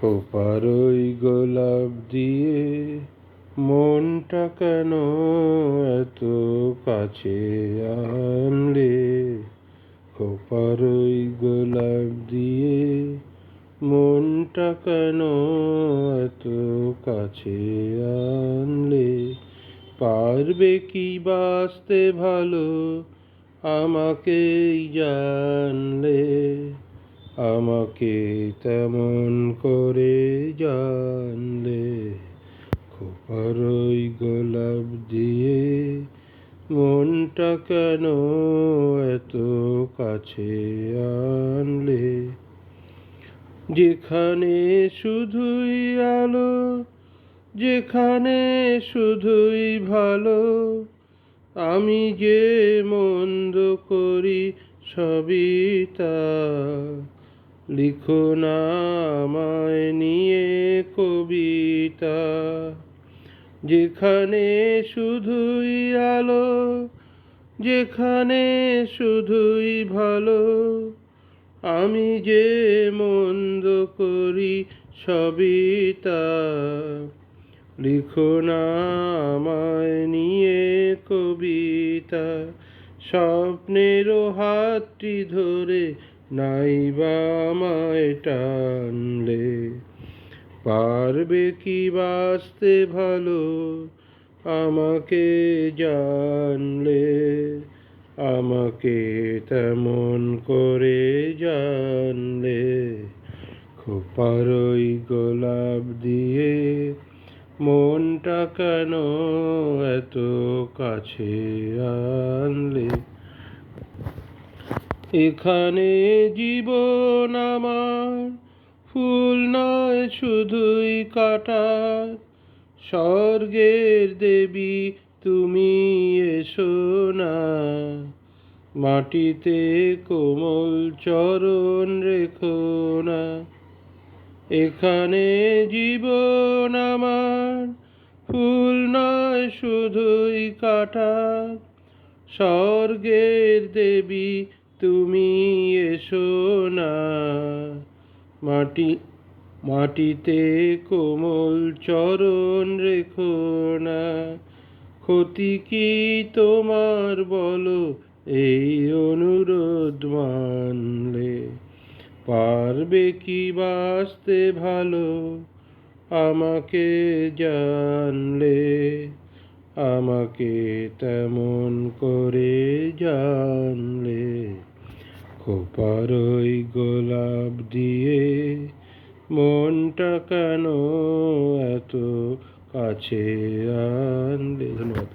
খোপার ওই গোলাপ দিয়ে মনটা কেন এত কাছে আনলে? খোপার ওই গোলাপ দিয়ে মনটা কেন এত কাছে আনলে? পারবে কি বাঁচতে ভালো আমাকেই জানলে? আমাকে তেমন করে জানলে খোপার ওই গোলাপ দিয়ে মনটা কেন এত কাছে আনলে? যেখানে শুধুই আলো, যেখানে শুধুই ভালো, আমি যে মন্দ করি সবই তা। লিখো না আমায় নিয়ে কবিতা, যেখানে শুধুই আলো, যেখানে শুধুই ভালো, আমি যে মন্দ করি সবিতা লিখো না আমায় নিয়ে কবিতা, স্বপ্নেরও হাতটি ধরে নাইবা আমায় টানলে পারবে কি বাঁচতে ভালো? আমাকে জানলে, আমাকে তেমন করে জানলে। খোপার ওই গোলাপ দিয়ে মনটা কেন এত কাছে আনলে? এখানে জীবন আমার, ফুল নয় শুধুই কাটার। স্বর্গের দেবী তুমি এসো না। মাটিতে কোমল চরণ রেখো না। এখানে জীবন আমার, ফুল নয় শুধুই কাটার। স্বর্গের দেবী তুমি এসো না। মাটি, মাটিতে কোমল চরণ রেখো না। ক্ষতি কি তোমার বলো? এই অনুরোধ মানলে পারবে কি বাঁচতে ভালো? আমাকে জানলে, আমাকে তেমন করে জানলে খোপার ওই গোলাপ দিয়ে মনটা কেন এত কাছে আনলে ধন্যবাদ।